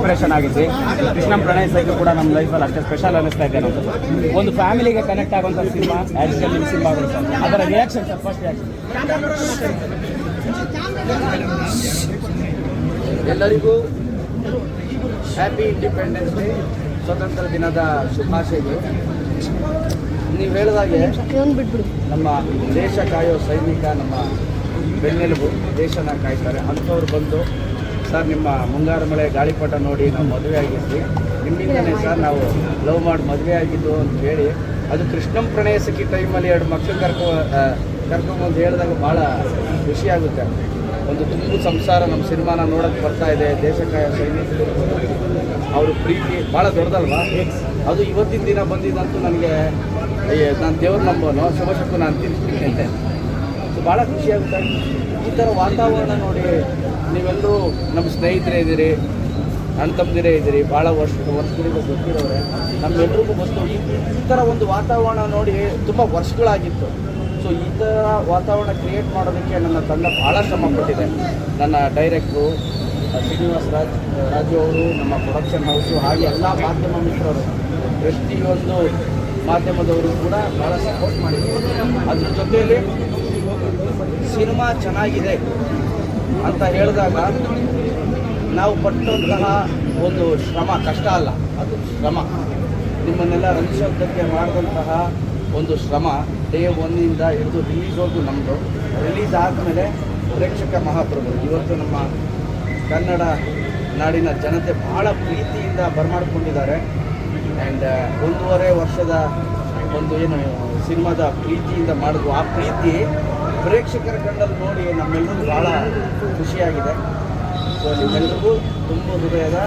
Inspiration ಆಗಿದ್ವಿ. Krishna Pranay cycle ಕೂಡ ನಮ್ಮ ಲೈಫಲ್ಲಿ ಅಷ್ಟೇ ಸ್ಪೆಷಲ್ ಅನ್ನಿಸ್ತಾ ಇದೆ ನಾವು ಒಂದು ಫ್ಯಾಮಿಲಿಗೆ ಕನೆಕ್ಟ್ ಆಗುವಂಥ ಸಿನಿಮಾ ಆ್ಯಕ್ಚುಲಿ ಸಿನಿಮಾ ಅದರ ರಿಯಾಕ್ಷನ್ ಸರ್ ಫಸ್ಟ್ ರಿಯಾಕ್ಷನ್ ಎಲ್ಲರಿಗೂ ಹ್ಯಾಪಿ ಇಂಡಿಪೆಂಡೆನ್ಸ್ ಡೇ ಸ್ವತಂತ್ರ ದಿನದ ಶುಭಾಶಯಗಳು. ನೀವು ಹೇಳಿದಾಗೆ ನಮ್ಮ ದೇಶ ಕಾಯೋ ಸೈನಿಕ ನಮ್ಮ ಬೆನ್ನೆಲುಬು ದೇಶನ ಕಾಯ್ತಾರೆ. ಅಂಥವ್ರು ಬಂದು ಸರ್, ನಿಮ್ಮ ಮುಂಗಾರು ಮಳೆ ಗಾಳಿಪಟ ನೋಡಿ ನಾವು ಮದುವೆ ಆಗಿದ್ವಿ. ನಿಮ್ಮಿಂದನೇ ಸರ್, ನಾವು ಲವ್ ಮಾಡಿ ಮದುವೆ ಆಗಿದ್ದು ಅಂತ ಹೇಳಿ. ಅದು ಕೃಷ್ಣಂ ಪ್ರಣಯ ಸಿಕ್ಕಿ ಟೈಮಲ್ಲಿ ಎರಡು ಮಕ್ಕಳು ಕರ್ಕೊ ಕರ್ಕೊಂಬಂದು ಹೇಳಿದಾಗ ಭಾಳ ಖುಷಿಯಾಗುತ್ತೆ ಒಂದು ತುಂಬು ಸಂಸಾರ ನಮ್ಮ ಸಿನಿಮಾನ ನೋಡೋಕ್ಕೆ ಬರ್ತಾ ಇದೆ, ದೇಶಕ್ಕೆ ಸೈನಿಕ ಅವರು ಪ್ರೀತಿ ಭಾಳ ದೊಡ್ಡದಲ್ವಾ? ಅದು ಇವತ್ತಿನ ದಿನ ಬಂದಿದ್ದಂತೂ ನನಗೆ ನಾನು ದೇವ್ರ ನಂಬೋನು ಶುಭ ನಾನು ಅಂತೀನಿ ಸೊ, ಭಾಳ ಖುಷಿಯಾಗುತ್ತೆ ಈ ಥರ ವಾತಾವರಣ ನೋಡಿ ನೀವೆಲ್ಲರೂ ನಮ್ಮ ಸ್ನೇಹಿತರೇ ಇದ್ದೀರಿ, ನನ್ನ ತಮ್ಮದಿರೇ ಇದ್ದೀರಿ ಭಾಳ ವರ್ಷ ವರ್ಷಗಳಿಂದ ಗೊತ್ತಿರೋರೆ. ನಮ್ಮೆಲ್ರಿಗೂ ಗೊತ್ತು, ಈ ಈ ಥರ ಒಂದು ವಾತಾವರಣ ನೋಡಿ ತುಂಬ ವರ್ಷಗಳಾಗಿತ್ತು. ಸೊ ಈ ಥರ ವಾತಾವರಣ ಕ್ರಿಯೇಟ್ ಮಾಡೋದಕ್ಕೆ ನನ್ನ ತಂಡ ಭಾಳ ಶ್ರಮಪಟ್ಟಿದೆ ನನ್ನ ಡೈರೆಕ್ಟ್ರು ಶ್ರೀನಿವಾಸ್ ರಾಜ್, ರಾಜು ಅವರು, ನಮ್ಮ ಪ್ರೊಡಕ್ಷನ್ ಹೌಸು ಹಾಗೆ ಎಲ್ಲ ಮಾಧ್ಯಮ ಮಿತ್ರರು, ಪ್ರತಿಯೊಂದು ಮಾಧ್ಯಮದವರು ಕೂಡ ಭಾಳ ಸಪೋರ್ಟ್ ಮಾಡಿದ್ರು. ಅದ್ರ ಜೊತೆಯಲ್ಲಿ ಸಿನಿಮಾ ಚೆನ್ನಾಗಿದೆ. ಅಂತ ಹೇಳಿದಾಗ ನಾವು ಪಟ್ಟಂತಹ ಒಂದು ಶ್ರಮ, ಕಷ್ಟ ಅಲ್ಲ, ಅದು ಶ್ರಮ. ನಿಮ್ಮನ್ನೆಲ್ಲ ರಂಜಿಸೋದಕ್ಕೆ ಮಾಡಿದಂತಹ ಒಂದು ಶ್ರಮ ಡೇ ಒನ್ನಿಂದ ಹಿಡಿದು ರಿಲೀಸ್ವರೆಗೂ ನಮ್ಮದು ರಿಲೀಸ್ ಆದಮೇಲೆ ಪ್ರೇಕ್ಷಕ ಮಹಾಪ್ರಭು, ಇವತ್ತು ನಮ್ಮ ಕನ್ನಡ ನಾಡಿನ ಜನತೆ ಬಹಳ ಪ್ರೀತಿಯಿಂದ ಬರಮಾಡಿಕೊಂಡಿದ್ದಾರೆ. ಆ್ಯಂಡ್ ಒಂದೂವರೆ ವರ್ಷದ ಒಂದು ಏನು, ಸಿನಿಮಾದ ಪ್ರೀತಿಯಿಂದ ಮಾಡಿದ್ವು ಆ ಪ್ರೀತಿ ಪ್ರೇಕ್ಷಕರ ಕಣ್ಣಲ್ಲಿ ನೋಡಿ ನಮ್ಮೆಲ್ಲರಿಗೂ ಭಾಳ ಖುಷಿಯಾಗಿದೆ. ಸೊ ನಿಮ್ಮೆಲ್ಲರಿಗೂ ತುಂಬ ಹೃದಯದ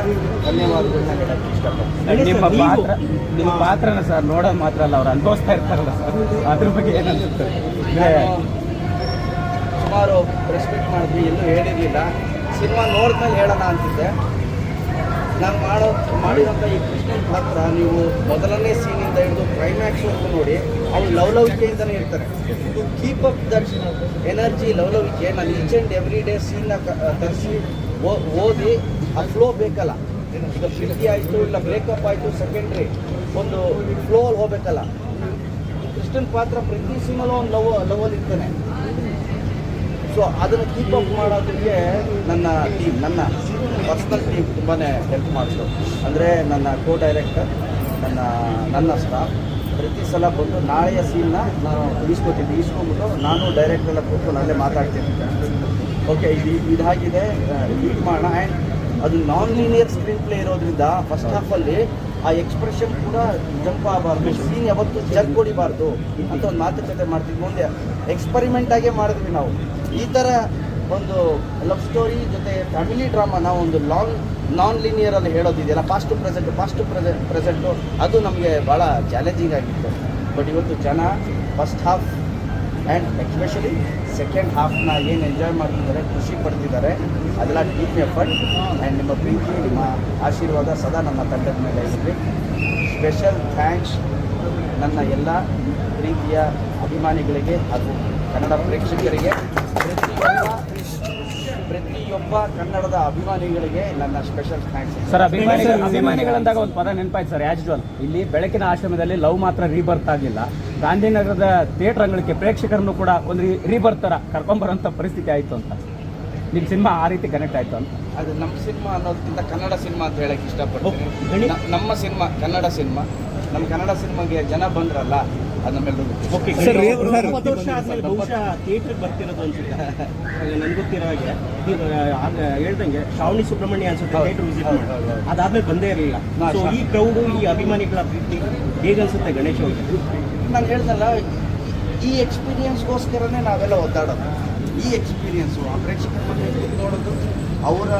ಧನ್ಯವಾದಗಳನ್ನ ಹೇಳಕ್ಕೆ ಇಷ್ಟಪಡ್ತೀನಿ. ನಿಮ್ಮ ಪಾತ್ರ ನಿಮ್ಮ ಪಾತ್ರನ ಸರ್ ನೋಡೋದು ಮಾತ್ರ ಅಲ್ಲ ಅವ್ರು ಅನುಭವಿಸ್ತಾ ಇರ್ತಾರಲ್ಲ ಸರ್. ಅದ್ರ ಬಗ್ಗೆ ಏನನ್ಸುತ್ತೆ ಸುಮಾರು ರೆಸ್ಪೆಕ್ಟ್ ಮಾಡಿದ್ವಿ ಎಲ್ಲೂ ಹೇಳಿರಲಿಲ್ಲ. ಸಿನಿಮಾ ನೋಡ್ತಾ ಹೇಳೋಣ ಅಂತಿದ್ದೆ. ನಾನು ಮಾಡೋ ಮಾಡಿದಂಥ ಈ ಕೃಷ್ಣನ್ ಪಾತ್ರ ನೀವು ಮೊದಲನೇ ಸೀನಿಂದ ಹಿಡಿದು ಕ್ಲೈಮ್ಯಾಕ್ಸ್ವರೆಗೂ ನೋಡಿ. ಅವ್ರು ಲವಲವಿಕೆಯಿಂದನೇ ಇರ್ತಾರೆ. To keep up that energy ಲವಲವಿಕೆ. ನಾನು ಈಚ್ ಆ್ಯಂಡ್ ಎವ್ರಿ ಡೇ ಸೀನ್ನ ತರಿಸಿ ಓದಿ, ಆ ಫ್ಲೋ ಬೇಕಲ್ಲ. ಈಗ ಶಿಲ್ಕಿ ಆಯಿತು, ಇಲ್ಲ ಬ್ರೇಕಪ್ ಆಯಿತು ಸೆಕೆಂಡ್ರಿ ಒಂದು ಫ್ಲೋ ಅಲ್ಲಿ ಹೋಗ್ಬೇಕಲ್ಲ. ಕೃಷ್ಣನ್ ಪಾತ್ರ ಪ್ರತಿ ಸೀನಲ್ಲೂ ಒಂದು ಲವ್ ಲವಲ್ ಇರ್ತಾನೆ. ಸೊ ಅದನ್ನು ಕೀಪ್ ಅಪ್ ಮಾಡೋದಕ್ಕೆ ನನ್ನ ಟೀಮ್ ನನ್ನ ಪರ್ಸ್ನಲ್ ಟೀಮ್ ತುಂಬಾ ಹೆಲ್ಪ್ ಮಾಡಿತು. ಅಂದರೆ ನನ್ನ ಕೋ ಡೈರೆಕ್ಟರ್ ನನ್ನ ನನ್ನ ಸ್ಟಾಫ್ ಪ್ರತಿ ಸಲ ಬಂದು ನಾಳೆಯ ಸೀನ್ನ ನಾನು ಇಸ್ಕೊತೀನಿ ಇಸ್ಕೊಂಬಿಟ್ಟು ನಾನು ಡೈರೆಕ್ಟ್ ಎಲ್ಲ ಕೂತ್ಕೊಂಡು ಅಲ್ಲೇ ಮಾತಾಡ್ತೀನಿ. ಓಕೆ ಇದು ಇದಾಗಿದೆ ಲೀಡ್ ಮಾಡೋಣ ಆ್ಯಂಡ್ ಅದು ನಾನ್ ಲೀನಿಯರ್ ಸ್ಕ್ರೀನ್ ಪ್ಲೇ ಇರೋದ್ರಿಂದ ಫಸ್ಟ್ ಹಾಫಲ್ಲಿ ಆ ಎಕ್ಸ್ಪ್ರೆಷನ್ ಕೂಡ ಜಂಪ್ ಆಗಬಾರ್ದು. ಸೀನ್ ಯಾವತ್ತು ಜಗ್ ಕೊಡಿಬಾರ್ದು ಅಂತ ಒಂದು ಮಾತುಕತೆ ಮಾಡ್ತೀವಿ. ಮುಂದೆ ಎಕ್ಸ್ಪರಿಮೆಂಟಾಗೇ ಮಾಡಿದ್ವಿ ನಾವು. ಈ ಥರ ಒಂದು ಲವ್ ಸ್ಟೋರಿ ಜೊತೆ ಫ್ಯಾಮಿಲಿ ಡ್ರಾಮಾ ನಾವು ಒಂದು ಲಾಂಗ್ ನಾನ್ ಲೀನಿಯರಲ್ಲಿ ಹೇಳೋದಿದೆಯಲ್ಲ fast to present fast to present present ಅದು ನಮಗೆ ಭಾಳ ಚಾಲೆಂಜಿಂಗ್ ಆಗಿತ್ತು. ಬಟ್ ಇವತ್ತು ಜನ first half and especially second ಹಾಫ್ನ ಏನು ಎಂಜಾಯ್ ಮಾಡ್ತಿದ್ದಾರೆ, ಖುಷಿ ಪಡ್ತಿದ್ದಾರೆ, ಅದೆಲ್ಲ ಟೀಮ್ ಎಫರ್ಟ್ ಆ್ಯಂಡ್ ನಿಮ್ಮ ಪ್ರೀತಿ, ನಿಮ್ಮ ಆಶೀರ್ವಾದ ಸದಾ ನಮ್ಮ ತಂಡದ ಮೇಲೆ ಇರಲಿ. ಸ್ಪೆಷಲ್ ಥ್ಯಾಂಕ್ಸ್ ನನ್ನ ಎಲ್ಲ ಪ್ರೀತಿಯ ಅಭಿಮಾನಿಗಳಿಗೆ ಹಾಗೂ ಕನ್ನಡ ಪ್ರೇಕ್ಷಕರಿಗೆ. ಕನ್ನಡದ ಅಭಿಮಾನಿಗಳಿಗೆ ನನ್ನ ಸ್ಪೆಷಲ್ ಥ್ಯಾಂಕ್ಸ್ ಸರ್ ಅಭಿಮಾನಿಗಳ ಅಭಿಮಾನಿಗಳಂದಾಗ ಒಂದು ಪದ ನೆನಪಾಯ್ತು ಸರ್ ಯೂಶುವಲ್ ಇಲ್ಲಿ ಬೆಳಕಿನ ಆಶ್ರಮದಲ್ಲಿ ಲವ್ ಮಾತ್ರ ರೀಬರ್ತ್ ಆಗಿಲ್ಲ. ಗಾಂಧಿನಗರದ ಥಿಯೇಟರ್ ಅಂಗಳಕ್ಕೆ ಪ್ರೇಕ್ಷಕರನ್ನು ಕೂಡ ಒಂದು ರೀಬರ್ತ್ ಥರ ಕರ್ಕೊಂಬರೋಂಥ ಪರಿಸ್ಥಿತಿ ಆಯಿತು ಅಂತ. ನಿಮ್ಮ ಸಿನಿಮಾ ಆ ರೀತಿ ಕನೆಕ್ಟ್ ಆಯಿತು ಅಂತ. ಅದು ನಮ್ಮ ಸಿನಿಮಾ ಅನ್ನೋದಕ್ಕಿಂತ ಕನ್ನಡ ಸಿನಿಮಾ ಅಂತ ಹೇಳಕ್ಕೆ ಇಷ್ಟಪಡ್ತೀನಿ. ನಮ್ಮ ಸಿನಿಮಾ ಕನ್ನಡ ಸಿನಿಮಾ. ನಮ್ಮ ಕನ್ನಡ ಸಿನಿಮಾಗೆ ಜನ ಬಂದ್ರಲ್ಲ ಅದು ಗಣೇಶ್ ಇಪ್ಪತ್ತು ವರ್ಷ ಆದ್ಮೇಲೆ ಬಹುಶಃ ಥಿಯೇಟರ್ಗೆ ಬರ್ತಿರೋದು ಅನ್ಸುತ್ತೆ. ನನ್ಗೆ ಗೊತ್ತಿರೋ ಹಾಗೆ ನೀವು ಹೇಳ್ದಂಗೆ ಶ್ರಾವಣಿ ಸುಬ್ರಹ್ಮಣ್ಯ ಅನ್ಸುತ್ತೆ. ಥಿಯೇಟರ್ ವಿಸಿಟ್ ಮಾಡಿ. ಅದಾದ್ಮೇಲೆ ಬಂದೇ ಇರಲಿಲ್ಲ. ಸೊ ಈ ಕ್ರೌಡು ಈ ಅಭಿಮಾನಿಗಳ ಪ್ರೀತಿ ಹೇಗನ್ಸುತ್ತೆ ಗಣೇಶ ಅವ್ರಿಗೆ? ನಾನು ಹೇಳ್ದಲ್ಲ ಈ ಎಕ್ಸ್ಪೀರಿಯನ್ಸ್ಗೋಸ್ಕರನೇ ನಾವೆಲ್ಲ ಒದ್ದಾಡೋದು. ಈ ಎಕ್ಸ್ಪೀರಿಯನ್ಸು ಆ ಪ್ರೇಕ್ಷಕರ ನೋಡೋದು ಅವರ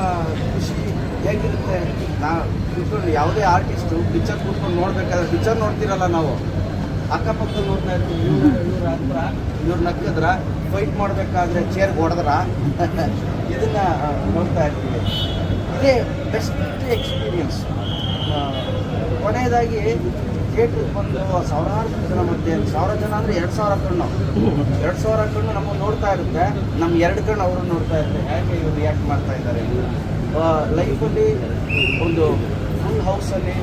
ಖುಷಿ ಹೇಗಿರುತ್ತೆ? ನಾ ಕೂತ್ಕೊಂಡು ಯಾವುದೇ ಆರ್ಟಿಸ್ಟು ಪಿಕ್ಚರ್ ಕೂತ್ಕೊಂಡು ನೋಡ್ಬೇಕಾದ್ರೆ ಪಿಕ್ಚರ್ ನೋಡ್ತಿರಲ್ಲ ನಾವು. ಅಕ್ಕಪಕ್ಕದಲ್ಲಿ ನೋಡ್ತಾ ಇರ್ತೀವಿ, ಇವ್ರು ಇವ್ರ ಹತ್ರ ಇವ್ರು ನಕ್ಕಿದ್ರ ಫೈಟ್ ಮಾಡಬೇಕಾದ್ರೆ ಚೇರ್ ಹೊಡೆದ್ರ. ಇದನ್ನ ನೋಡ್ತಾ ಇರ್ತೀವಿ. ಇದೇ ಬೆಸ್ಟ್ ಎಕ್ಸ್ಪೀರಿಯನ್ಸ್ ಕೊನೆಯದಾಗಿ ಥಿಯೇಟ್ರಿಗೆ ಬಂದು ಸಾವಿರಾರು ಜನ ಮಧ್ಯೆ ಸಾವಿರ ಜನ ಅಂದರೆ ಎರಡು ಸಾವಿರ ಕಣ್ಣು. ಎರಡು ಸಾವಿರ ಕಣ್ಣು ನಮ್ಮನ್ನು ನೋಡ್ತಾ ಇರುತ್ತೆ. ನಮ್ಮ ಎರಡು ಕಣ್ಣು ಅವರು ನೋಡ್ತಾ ಇರುತ್ತೆ ಯಾಕೆ ಇವ್ರು ರಿಯಾಕ್ಟ್ ಮಾಡ್ತಾ ಇದ್ದಾರೆ? ಲೈಫಲ್ಲಿ ಒಂದು ಫುಲ್ ಹೌಸಲ್ಲಿ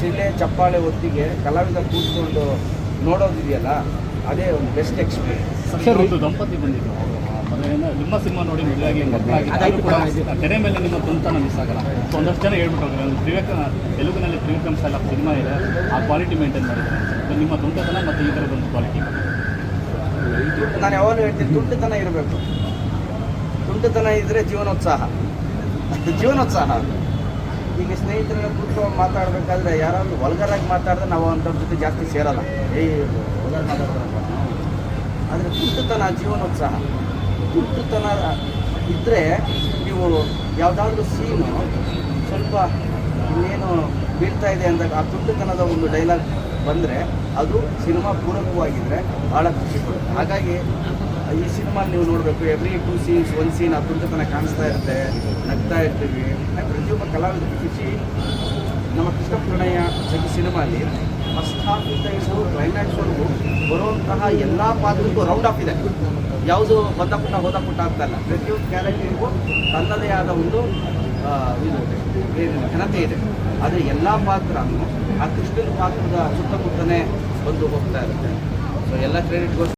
ಶಿಲೆ ಚಪ್ಪಾಳೆ ಹೊತ್ತಿಗೆ ಕಲಾವಿದ ಕೂತ್ಕೊಂಡು ನೋಡೋದಿದೆಯಲ್ಲ ಅದೇ ಒಂದು ಬೆಸ್ಟ್ ಎಕ್ಸ್ಪೀರಿಯನ್ಸ್ ಸರ್ ಒಂದು ದಂಪತಿ ಬಂದಿದ್ರು ಮದುವೆಯಿಂದ ನಿಮ್ಮ ಸಿನಿಮಾ ನೋಡಿ ನಿಜವಾಗಿ ತೆರೆ ಮೇಲೆ ನಿಮ್ಮ ತುಂತನ ಮಿಸ್ ಆಗಲ್ಲ. ಸೊ ಒಂದಷ್ಟು ಜನ ಹೇಳ್ಬಿಟ್ಟು ತ್ರಿವೇಕ ತೆಲುಗಿನಲ್ಲಿ ತ್ರಿವಿಕ್ರಮ್ ಸ್ಟೈಲ್ ಆಫ್ ಸಿನಿಮಾ ಇದೆ. ಆ ಕ್ವಾಲಿಟಿ ಮೇಂಟೈನ್ ಮಾಡಿದ್ದಾರೆ. ನಿಮ್ಮ ತುಂಟತನ ಮತ್ತು ಈ ಥರದ ಒಂದು ಕ್ವಾಲಿಟಿ ನಾನು ಯಾವಾಗಲೂ ಹೇಳ್ತೀನಿ ತುಂಟತನ ಇರಬೇಕು. ತುಂಟತನ ಇದ್ದರೆ ಜೀವನೋತ್ಸಾಹ. ಜೀವನೋತ್ಸಾಹ. ಅದು. ಈಗ ಸ್ನೇಹಿತರ ಕೂತ್ಕೊಂಡು ಮಾತಾಡಬೇಕಾದ್ರೆ ಯಾರಾದ್ರೂ ವಲ್ಗರಾಗಿ ಮಾತಾಡಿದ್ರೆ ನಾವು ಅಂಥವ್ರ ಜೊತೆ ಜಾಸ್ತಿ ಸೇರಲ್ಲ. ಏ, ವಲ್ಗರ್ ಮಾತಾಡ್ತಾರಪ್ಪ ಆದರೆ ಕುಂಟುತನ ಜೀವನೋತ್ಸಾಹ. ಕುಂಟುತನ ಇದ್ದರೆ ನೀವು ಯಾವುದಾದ್ರೂ ಸೀನು ಸ್ವಲ್ಪ ಇನ್ನೇನು ಬೀಳ್ತಾ ಇದೆ ಅಂದಾಗ ಆ ಕುಂಟುತನದ ಒಂದು ಡೈಲಾಗ್ ಬಂದರೆ ಅದು ಸಿನಿಮಾ ಪೂರಕವಾಗಿದ್ದರೆ ಭಾಳ ಖುಷಿ ಕೊಡುತ್ತೆ. ಹಾಗಾಗಿ ಈ ಸಿನಿಮಾ ನೀವು ನೋಡಬೇಕು every two scenes one scene ಆ ಕುಂಟುತನ ಕಾಣಿಸ್ತಾ ಇರುತ್ತೆ, ನಗ್ತಾ ಇರ್ತೀವಿ. ಕಲಾವಿದ ಕೃಷಿ ನಮ್ಮ ಕೃಷ್ಣ ಪ್ರಣಯ ಸಖಿ ಸಿನಿಮಾಲಿ ಫಸ್ಟ್ ಹಾಫಿಂದ ಹಿಡಿದು ಕ್ಲೈಮ್ಯಾಕ್ಸ್ವರೆಗೂ ಬರುವಂತಹ ಎಲ್ಲ ಪಾತ್ರಕ್ಕೂ ರೌಂಡ್ ಆಫ್ ಇದೆ. ಯಾವುದು ಬಂದ ಪುಟ್ಟ ಹೋದ ಪುಟ್ಟ ಅಂತ ಅಲ್ಲ ಪ್ರತಿಯೊಂದು ಕ್ಯಾರೆಕ್ಟರ್ಗೂ ತನ್ನದೇ ಆದ ಒಂದು ಇದು ಘನತೆ ಇದೆ. ಆದರೆ ಎಲ್ಲ ಪಾತ್ರ ಆ ಕೃಷ್ಣನ ಪಾತ್ರದ ಸುತ್ತಮುತ್ತನೇ ಬಂದು ಹೋಗ್ತಾ ಇರುತ್ತೆ. ಸೊ ಎಲ್ಲ ಕ್ರೆಡಿಟ್ಗೋಸ್ಕರ